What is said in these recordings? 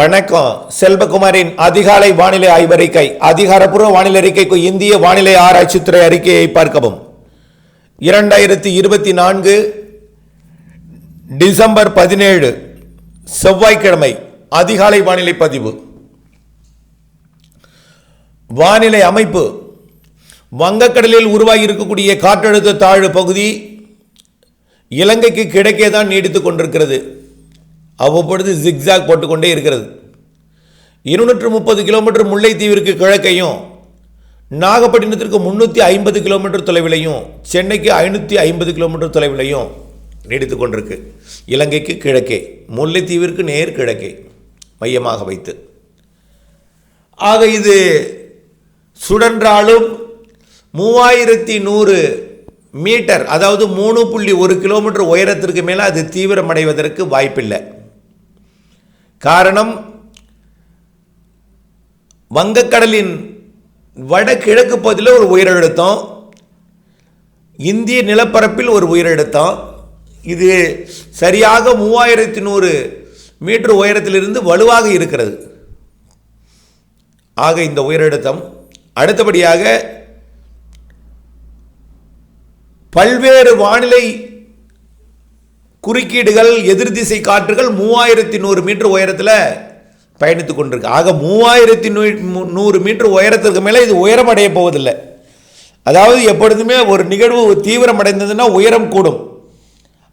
வணக்கம். செல்வகுமாரின் அதிகாலை வானிலை ஆய்வறிக்கை அதிகாரப்பூர்வ வானிலை அறிக்கைக்கு இந்திய வானிலை ஆராய்ச்சித்துறை அறிக்கையை பார்க்கவும். இரண்டாயிரத்தி இருபத்தி நான்கு டிசம்பர் பதினேழு செவ்வாய்க்கிழமை அதிகாலை வானிலை பதிவு. வானிலை அமைப்பு. வங்கக்கடலில் உருவாகி இருக்கக்கூடிய காற்றழுத்த தாழ்வு பகுதி இலங்கைக்கு கிடைக்கே தான் நீடித்துக் கொண்டிருக்கிறது. அவ்வப்பொழுது ஜிக்ஸாக் போட்டுக்கொண்டே இருக்கிறது. இருநூற்று முப்பது கிலோமீட்டர் முல்லைத்தீவிற்கு கிழக்கையும் நாகப்பட்டினத்திற்கு முந்நூற்றி ஐம்பது கிலோமீட்டர் தொலைவிலையும் சென்னைக்கு ஐநூற்றி ஐம்பது கிலோமீட்டர் தொலைவிலையும் நீடித்து கொண்டிருக்கு. இலங்கைக்கு கிழக்கே முல்லைத்தீவிற்கு நேர் கிழக்கே மையமாக வைத்து. ஆக இது சுழன்றாலும் மூவாயிரத்தி நூறு மீட்டர் அதாவது மூணு புள்ளி ஒரு கிலோமீட்டர் உயரத்திற்கு மேலே அது தீவிரமடைவதற்கு வாய்ப்பில்லை. காரணம் வங்கக்கடலின் வடகிழக்கு பகுதியில் ஒரு உயரழுத்தம் இந்திய நிலப்பரப்பில் ஒரு உயரழுத்தம். இது சரியாக மூவாயிரத்தி நூறு மீட்டர் உயரத்திலிருந்து வலுவாக இருக்கிறது. ஆக இந்த உயரழுத்தம் அடுத்தபடியாக பல்வேறு வானிலை குறுக்கீடுகள் எதிர் திசை காற்றுகள் மூவாயிரத்தி நூறு மீட்டர் உயரத்தில் பயணித்து கொண்டிருக்கு. ஆக மூவாயிரத்தி நூ நூறு மீட்டர் உயரத்திற்கு மேலே இது உயரம் அடைய போவதில்லை. அதாவது எப்பொழுதுமே ஒரு நிகழ்வு தீவிரம் அடைந்ததுன்னா உயரம் கூடும்.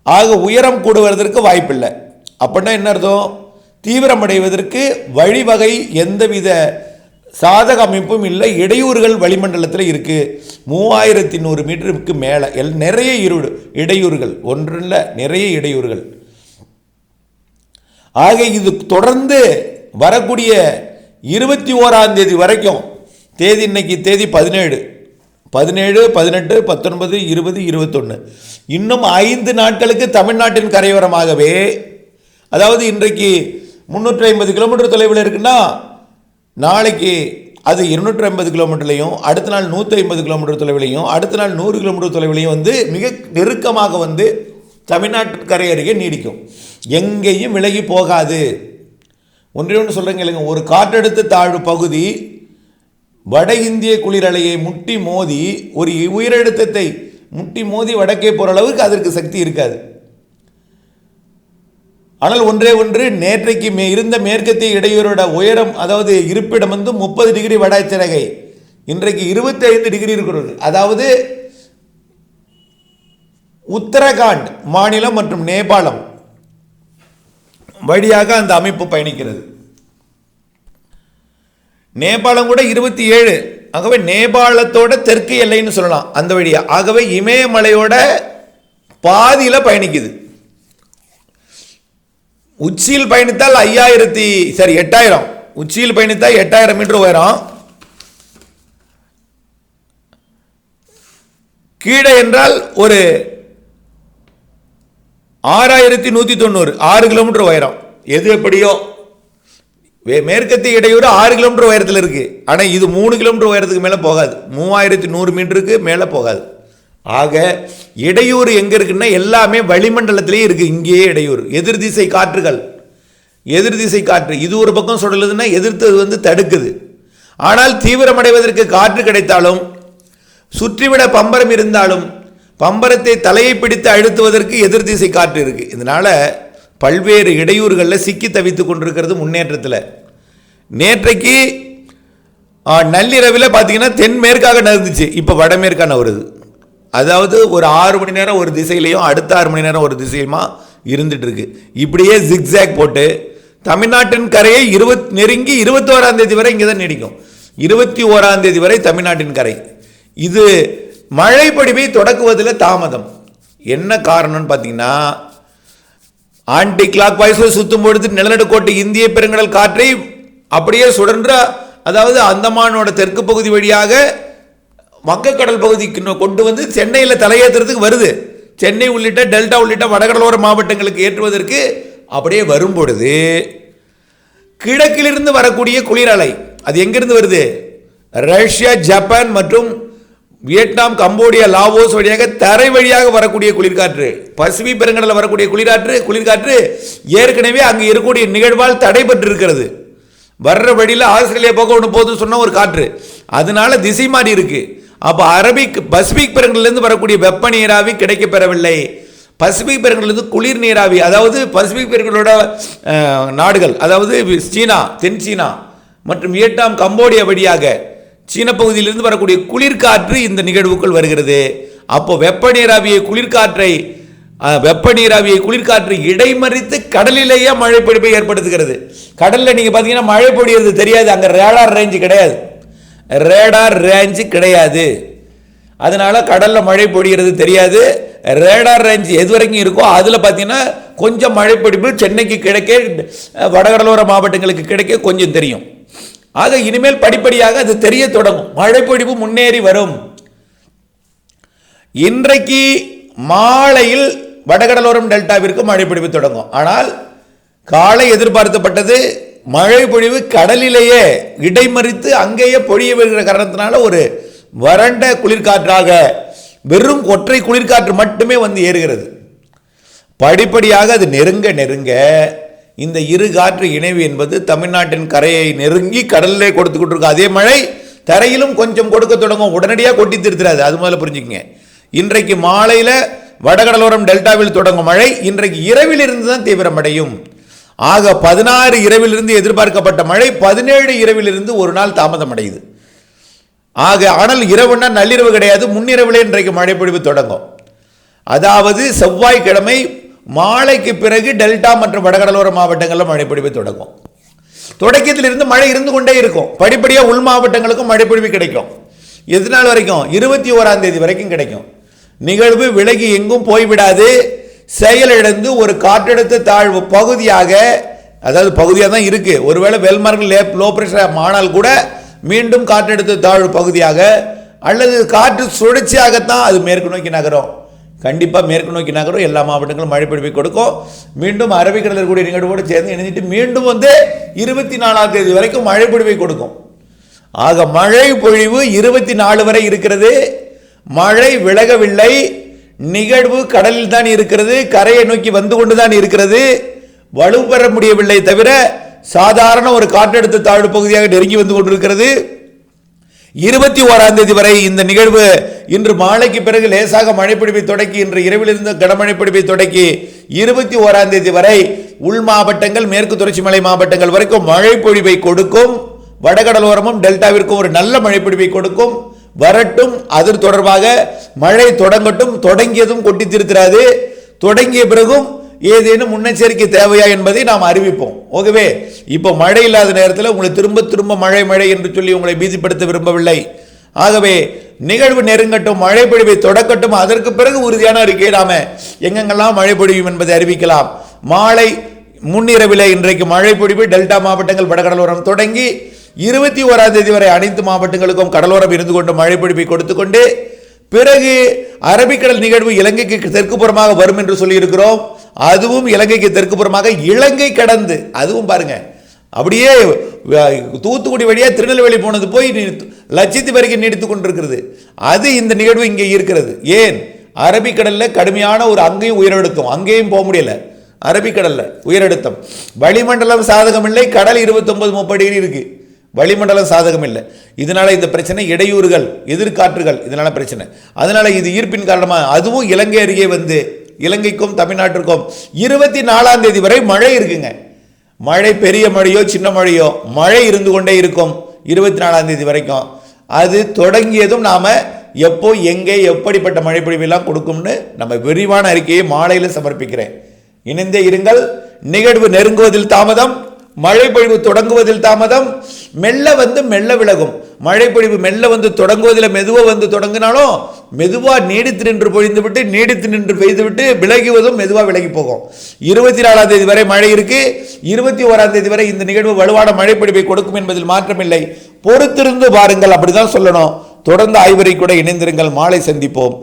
ஆக உயரம் கூடுவதற்கு வாய்ப்பில்லை. அப்படின்னா என்ன அர்த்தம்? தீவிரம் அடைவதற்கு வழிவகை எந்தவித சாதக அமைப்பும் இல்லை இடையூறுகள் வளிமண்டலத்தில் இருக்குது மூவாயிரத்தி நூறு மீட்டருக்கு மேலே எல் நிறைய இருடு இடையூறுகள். ஒன்றில் நிறைய இடையூறுகள். ஆக இது தொடர்ந்து வரக்கூடிய இருபத்தி ஓராம் தேதி வரைக்கும் தேதி இன்னைக்கு தேதி பதினேழு. பதினேழு பதினெட்டு பத்தொன்பது இருபது இருபத்தொன்று இன்னும் ஐந்து நாட்களுக்கு தமிழ்நாட்டின் கரையோரமாகவே அதாவது இன்றைக்கு முந்நூற்றி ஐம்பது கிலோமீட்டர் தொலைவில் இருக்குன்னா நாளைக்கு அது இருநூற்றி ஐம்பது கிலோமீட்டர்லையும் அடுத்த நாள் நூற்றி ஐம்பது கிலோமீட்டர் தொலைவிலையும் அடுத்த நாள் நூறு கிலோமீட்டர் தொலைவிலையும் வந்து மிக நெருக்கமாக வந்து தமிழ்நாட்டு கரை அருகே நீடிக்கும். எங்கேயும் விலகி போகாது. ஒன்றே ஒன்று சொல்கிறேங்க இல்லைங்க. ஒரு காற்றழுத்த தாழ்வு பகுதி வட இந்திய குளிரலையை முட்டி மோதி ஒரு உயரழுத்தத்தை முட்டி மோதி வடக்கே போகிற அளவுக்கு அதற்கு சக்தி இருக்காது. ஆனால் ஒன்றே ஒன்று நேற்றைக்கு மே இருந்த மேற்கத்திய இடையூறோட உயரம் அதாவது இருப்பிடம் வந்து முப்பது டிகிரி வடச்சிறகை இன்றைக்கு இருபத்தைந்து டிகிரி இருக்கிறது. அதாவது உத்தரகாண்ட் மாநிலம் மற்றும் நேபாளம் வழியாக அந்த அமைப்பு பயணிக்கிறது. நேபாளம் கூட இருபத்தி ஏழு. ஆகவே நேபாளத்தோட தெற்கு எல்லைன்னு சொல்லலாம். அந்த வழியாக ஆகவே இமயமலையோட பாதியில் பயணிக்குது. உச்சியில் பயணித்தால் ஐயாயிரத்தி சரி எட்டாயிரம். உச்சியில் பயணித்தால் எட்டாயிரம் மீட்டர் உயரம். கீழே என்றால் ஒரு ஆறாயிரத்தி நூற்றி தொண்ணூறு ஆறு கிலோமீட்டர் உயரம். எது எப்படியோ? மேற்கத்திய இடையூறு ஆறு கிலோமீட்டர் உயரத்தில் இருக்குது ஆனால் இது மூணு கிலோமீட்டர் உயரத்துக்கு மேலே போகாது. மூவாயிரத்தி நூறு மீட்டருக்கு மேலே போகாது. ஆக இடையூறு எங்கே இருக்குன்னா எல்லாமே வளிமண்டலத்திலே இருக்குது இங்கேயே இடையூறு. எதிர் திசை காற்றுகள். எதிர் திசை காற்று. இது ஒரு பக்கம் சுடலுதுன்னா எதிர்த்தது வந்து தடுக்குது. ஆனால் தீவிரமடைவதற்கு காற்று கிடைத்தாலும் சுற்றிவிட பம்பரம் இருந்தாலும் பம்பரத்தை தலையை பிடித்து அழுத்துவதற்கு எதிர் திசை காற்று இருக்குது இதனால் பல்வேறு இடையூறுகளில் சிக்கி தவித்துக் கொண்டிருக்கிறது முன்னேற்றத்தில். நேற்றைக்கு நள்ளிரவில் பார்த்தீங்கன்னா தென்மேற்காக நகர்ந்துச்சு. இப்போ வடமேற்காக நகருது. அதாவது ஒரு ஆறு மணி நேரம் ஒரு திசையிலையும் அடுத்த ஆறு மணி நேரம் ஒரு திசையுமா இருந்துட்டு இருக்கு இப்படியே ஜிக்ஸாக் போட்டு தமிழ்நாட்டின் கரையை இருபத் நெருங்கி இருபத்தோராம் தேதி வரை இங்கே தான் நீடிக்கும். இருபத்தி ஓராம் தேதி வரை தமிழ்நாட்டின் கரை. இது மழை தொடக்குவதில் தாமதம். என்ன காரணம்னு பார்த்தீங்கன்னா ஆன்டி கிளாக் வாய்ஸில் சுற்றும் பொழுது நிலநடுக்கோட்டை இந்திய பெருங்கடல் காற்றை அப்படியே சுடன்ற அதாவது அந்தமானோட தெற்கு பகுதி வழியாக வங்கக்கடல் பகுதிக்கு கொண்டு வந்து சென்னையில் தலையேற்றுறதுக்கு வருது. சென்னை உள்ளிட்ட டெல்டா உள்ளிட்ட வடகடலோர மாவட்டங்களுக்கு ஏற்றுவதற்கு அப்படியே வரும் பொழுது கிழக்கிலிருந்து வரக்கூடிய குளிரலை அது எங்கிருந்து வருது? ரஷ்யா ஜப்பான் மற்றும் வியட்நாம் கம்போடியா லாவோஸ் வழியாக தரை வழியாக வரக்கூடிய குளிர்காற்று பசுமை பெருங்கடலில் வரக்கூடிய குளிராற்று குளிர்காற்று ஏற்கனவே அங்கே இருக்கக்கூடிய நிகழ்வால் தடைபட்டு இருக்கிறது வர்ற வழியில் ஆஸ்திரேலியா போக ஒன்று போகுதுன்னு சொன்ன ஒரு காற்று. அதனால திசை மாறி இருக்குது அப்போ அரபிக் பசிபிக் பெருங்கடலிருந்து வரக்கூடிய வெப்ப நீராவி கிடைக்கப்பெறவில்லை. பசிபிக் பெருங்கடலிருந்து குளிர் நீராவி அதாவது பசிபிக் பெருங்கடலோட நாடுகள் அதாவது சீனா தென் சீனா மற்றும் வியட்நாம் கம்போடியா வழியாக சீன பகுதியிலிருந்து வரக்கூடிய குளிர்காற்று இந்த நிகழ்வுக்குள் வருகிறது. அப்போ வெப்ப நீராவியை குளிர்காற்றை வெப்ப நீராவியை குளிர்காற்று இடைமறித்து கடலிலேயே மழை பொழிப்பை ஏற்படுத்துகிறது. கடலில் நீங்கள் பார்த்தீங்கன்னா மழை பொழியறது தெரியாது அங்கே ரேடார் ரேஞ்சு கிடையாது. ரேடார் ரேஞ்சு கிடையாது. அதனால் கடலில் மழை பொழிகிறது தெரியாது. ரேடார் ரேஞ்ச் எது வரைக்கும் இருக்கோ அதில் பார்த்தீங்கன்னா கொஞ்சம் மழை சென்னைக்கு கிடைக்க வடகடலோர மாவட்டங்களுக்கு கிடைக்க கொஞ்சம் தெரியும். ஆக இனிமேல் படிப்படியாக அது தெரிய தொடங்கும். மழை முன்னேறி வரும். இன்றைக்கு மாலையில் வடகடலோரம் டெல்டாவிற்கு மழை தொடங்கும். ஆனால் காலை எதிர்பார்க்கப்பட்டது மழை பொழிவு கடலிலேயே இடைமறித்து அங்கேயே பொழிய வருகிற காரணத்தினால ஒரு வறண்ட குளிர்காற்றாக வெறும் ஒற்றை குளிர்காற்று மட்டுமே வந்து ஏறுகிறது. படிப்படியாக அது நெருங்க நெருங்க இந்த இரு காற்று இணைவு என்பது தமிழ்நாட்டின் கரையை நெருங்கி கடலிலே கொடுத்துக்கிட்டு இருக்கும் அதே மழை தரையிலும் கொஞ்சம் கொடுக்க தொடங்கும். உடனடியாக கொட்டி திருத்துறாது. அது முதல்ல புரிஞ்சுக்கங்க. இன்றைக்கு மாலையில் வடகடலோரம் டெல்டாவில் தொடங்கும் மழை இன்றைக்கு இரவில் இருந்து தான் தீவிரமடையும். ஆக பதினாறு இரவிலிருந்து எதிர்பார்க்கப்பட்ட மழை பதினேழு இரவிலிருந்து ஒரு நாள் தாமதம் அடையுது ஆக ஆனால் இரவுன்னா நள்ளிரவு கிடையாது முன்னிரவிலே இன்றைக்கு மழைப்பொழிவு தொடங்கும். அதாவது செவ்வாய்க்கிழமை மாலைக்கு பிறகு டெல்டா மற்றும் வடகடலோர மாவட்டங்களில் மழைப்பொழிவு தொடங்கும். தொடக்கத்திலிருந்து மழை இருந்து கொண்டே இருக்கும். படிப்படியாக உள் மாவட்டங்களுக்கும் மழைப்பொழிவு கிடைக்கும். எது நாள் வரைக்கும் இருபத்தி ஓராம் தேதி வரைக்கும் கிடைக்கும். நிகழ்வு விலகி எங்கும் போய்விடாது. செயலிழந்து ஒரு காற்றழுத்த தாழ்வு பகுதியாக அதாவது பகுதியாக தான் இருக்குது ஒருவேளை வெல்மார்க் லே லோ ப்ரெஷர் ஆனால் கூட மீண்டும் காற்றழுத்த தாழ்வு பகுதியாக அல்லது காற்று சுழற்சியாகத்தான் அது மேற்கு நோக்கி நகரும். கண்டிப்பாக மேற்கு நோக்கி நகரும். எல்லா மாவட்டங்களும் மழை பிடிப்பை கொடுக்கும். மீண்டும் அரபிக்கடலில் இருக்கக்கூடிய நிகழ்வோடு சேர்ந்து இணைஞ்சிட்டு மீண்டும் வந்து இருபத்தி நாலாம் தேதி வரைக்கும் மழை பொழிவை கொடுக்கும். ஆக மழை பொழிவு இருபத்தி நாலு வரை இருக்கிறது. மழை விலகவில்லை. நிகழ்வு கடலில் தான் இருக்கிறது கரையை நோக்கி வந்து கொண்டு தான் இருக்கிறது. வலுப்பெற முடியவில்லை தவிர சாதாரண ஒரு காற்றழுத்த தாழ்வு பகுதியாக நெருங்கி வந்து கொண்டிருக்கிறது. இருபத்தி ஓராம் தேதி வரை இந்த நிகழ்வு இன்று மாலைக்கு பிறகு லேசாக மழைப்பிடிப்பை தொடக்கி இன்று இரவிலிருந்து கனமழைப்பிடிப்பை தொடக்கி இருபத்தி ஓராம் தேதி வரை உள் மாவட்டங்கள் மேற்கு தொடர்ச்சி மலை மாவட்டங்கள் வரைக்கும் மழைப்பொழிவை கொடுக்கும். வடகடலோரமும் டெல்டாவிற்கும் ஒரு நல்ல மழைப்பிடிப்பை கொடுக்கும். வரட்டும். அது தொடர்பாக மழை தொடங்கட்டும். தொடங்கியதும் கொட்டி திருத்திராது தொடங்கிய பிறகும் ஏதேனும் முன்னெச்சரிக்கை தேவையா என்பதை நாம் அறிவிப்போம். ஓகேவே? இப்போ மழை இல்லாத நேரத்தில் உங்களை திரும்ப திரும்ப மழை மழை என்று சொல்லி உங்களை பீதிப்படுத்த விரும்பவில்லை. ஆகவே நிகழ்வு நெருங்கட்டும் மழை பொழிவை தொடக்கட்டும். அதற்கு பிறகு உறுதியான அறிக்கையை நாம எங்கெங்கெல்லாம் மழை பொழியும் என்பதை அறிவிக்கலாம். மாலை முன்னிரவில் இன்றைக்கு மழை பொழிவு டெல்டா மாவட்டங்கள் வடகடலோரம் தொடங்கி இருபத்தி ஓராம் தேதி வரை அனைத்து மாவட்டங்களுக்கும் கடலோரம் இருந்து கொண்டு மழை பிடிப்பை கொடுத்துக்கொண்டு பிறகு அரபிக்கடல் நிகழ்வு இலங்கைக்கு தெற்கு புறமாக வரும் என்று சொல்லியிருக்கிறோம். அதுவும் இலங்கைக்கு தெற்கு புறமாக இலங்கை கடந்து அதுவும் பாருங்க. அப்படியே தூத்துக்குடி வழியாக திருநெல்வேலி போனது போய் நீ- லட்சத்து வரைக்கும் நீடித்து கொண்டிருக்கிறது. அது இந்த நிகழ்வு இங்கே இருக்கிறது. ஏன்? அரபிக்கடலில் கடுமையான ஒரு அங்கேயும் உயரழுத்தம். அங்கேயும் போக முடியல. அரபிக்கடலில் உயரழுத்தம். வளிமண்டலம் சாதகமில்லை கடல் இருபத்தொன்பது முப்பது டிகிரி வளிமண்டலம் சாதகம் இல்லை இதனால் இந்த பிரச்சனை இடையூறுகள் எதிர்காற்றுகள் இதனால பிரச்சனை. அதனால் இது ஈர்ப்பின் காரணமாக அதுவும் இலங்கை அருகே வந்து இலங்கைக்கும் தமிழ்நாட்டிற்கும் இருபத்தி நாலாம் தேதி வரை மழை இருக்குங்க. மழை பெரிய மழையோ சின்ன மழையோ மழை இருந்து கொண்டே இருக்கும் இருபத்தி நாலாம் தேதி வரைக்கும். அது தொடங்கியதும் நாம் எப்போ எங்கே எப்படிப்பட்ட மழை பொழிவெல்லாம் கொடுக்கும்னு நம்ம விரிவான அறிக்கையை மாலையில் சமர்ப்பிக்கிறேன். இணைந்தே இருங்கள். நிகழ்வு நெருங்குவதில் தாமதம். மழை பொழிவு தொடங்குவதில் தாமதம். மெல்ல வந்து மெல்ல விலகும். மழை பொழிவு மெல்ல வந்து தொடங்குவதில் மெதுவா வந்து தொடங்கினாலும் மெதுவா நீடித்து நின்று பொழிந்து விட்டு நீடித்து நின்று பெய்து விட்டு விலகுவதும் மெதுவா விலகி போகும். இருபத்தி நாலாம் தேதி வரை மழை இருக்கு. இருபத்தி ஓராம் தேதி வரை இந்த நிகழ்வு வலுவான மழைப்பொழிவை கொடுக்கும் என்பதில் மாற்றமில்லை. பொறுத்திருந்து பாருங்கள் அப்படிதான் சொல்லணும். தொடர்ந்து ஆய்வறை கூட இணைந்திருங்கள். மாலை சந்திப்போம்.